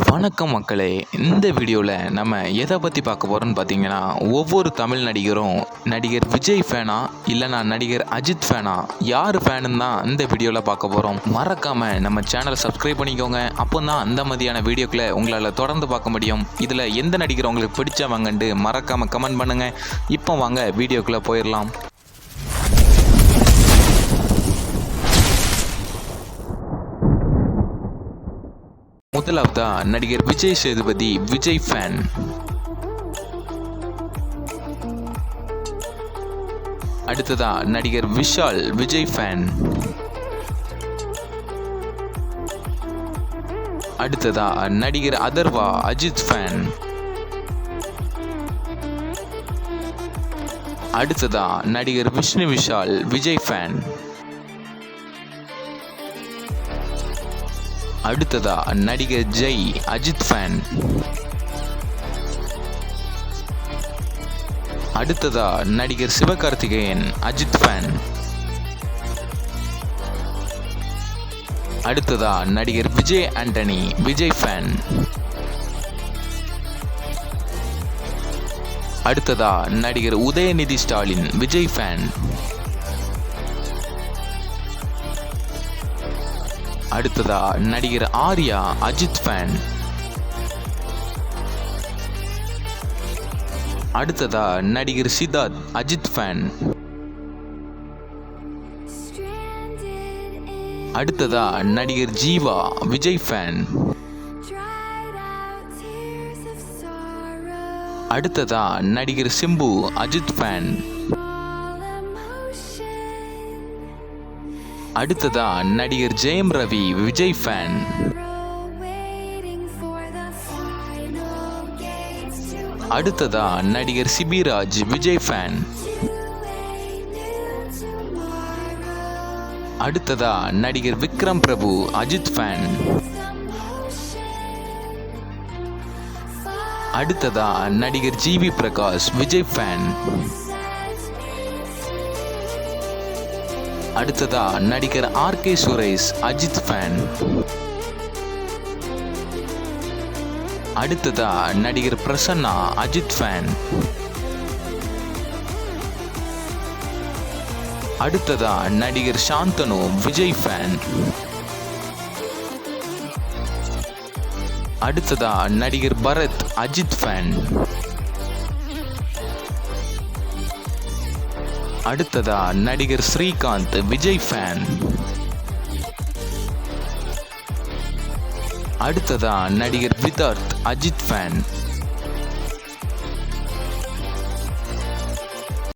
வணக்கம் மக்களே. இந்த வீடியோவில் நம்ம எதை பற்றி பார்க்க போகிறோம்னு பார்த்தீங்கன்னா ஒவ்வொரு தமிழ் நடிகரும் நடிகர் விஜய் ஃபேனா இல்லைனா நடிகர் அஜித் ஃபேனா யார் ஃபேனுன்னு தான் இந்த வீடியோவில் பார்க்க போகிறோம் மறக்காமல் நம்ம சேனலை சப்ஸ்கிரைப் பண்ணிக்கோங்க. அப்போ தான் அந்த மாதிரியான வீடியோக்களை உங்களால் தொடர்ந்து பார்க்க முடியும். இதில் எந்த நடிகர் உங்களுக்கு பிடிச்சவங்கன்ட்டு மறக்காமல் கமெண்ட் பண்ணுங்கள் இப்போ வாங்க வீடியோக்குள்ளே போயிடலாம். முதலாவதா நடிகர் விஜய் சேதுபதி விஜய் ஃபேன் அடுத்ததா நடிகர் விஷால் விஜய் ஃபேன் அடுத்ததா நடிகர் அதர்வா அஜித் ஃபேன் அடுத்ததா நடிகர் விஷ்ணு விஷால் விஜய் ஃபேன் அடுத்ததா நடிகர் ஜெய் அஜித் ஃபேன் அடுத்ததா நடிகர் சிவகார்த்திகேயன் அஜித் ஃபேன் அடுத்ததா நடிகர் விஜய் ஆண்டனி விஜய் ஃபேன் அடுத்ததா நடிகர் உதயநிதி ஸ்டாலின் விஜய் ஃபேன் அடுத்ததா நடிகர் ஆர்யா அஜித் ஃபேன் அடுத்ததா நடிகர் சித்தார்த் அஜித் ஃபேன் அடுத்ததா நடிகர் ஜீவா விஜய் ஃபேன் அடுத்ததா நடிகர் சிம்பு அஜித் ஃபேன் அடுத்ததா நடிகர் ஜெயம் ரவி விஜய் ஃபேன். அடுத்ததா நடிகர் சிபிராஜ் விஜய் ஃபேன். அடுத்ததா நடிகர் விக்ரம் பிரபு அஜித் ஃபேன். அடுத்ததா நடிகர் ஜிவி பிரகாஷ் விஜய் ஃபேன். அடுத்ததா நடிகர் R K Suresh Ajith fan. அடுத்ததா நடிகர் பிரசன்னா அஜித் ஃபேன். அடுத்ததா நடிகர் சாந்தனு விஜய் ஃபேன். அடுத்ததா நடிகர் பரத் அஜித் ஃபேன். அடுத்ததா நடிகர் ஸ்ரீகாந்த் விஜய் ஃபேன். அடுத்ததா நடிகர் விதார்த் அஜித் ஃபேன்.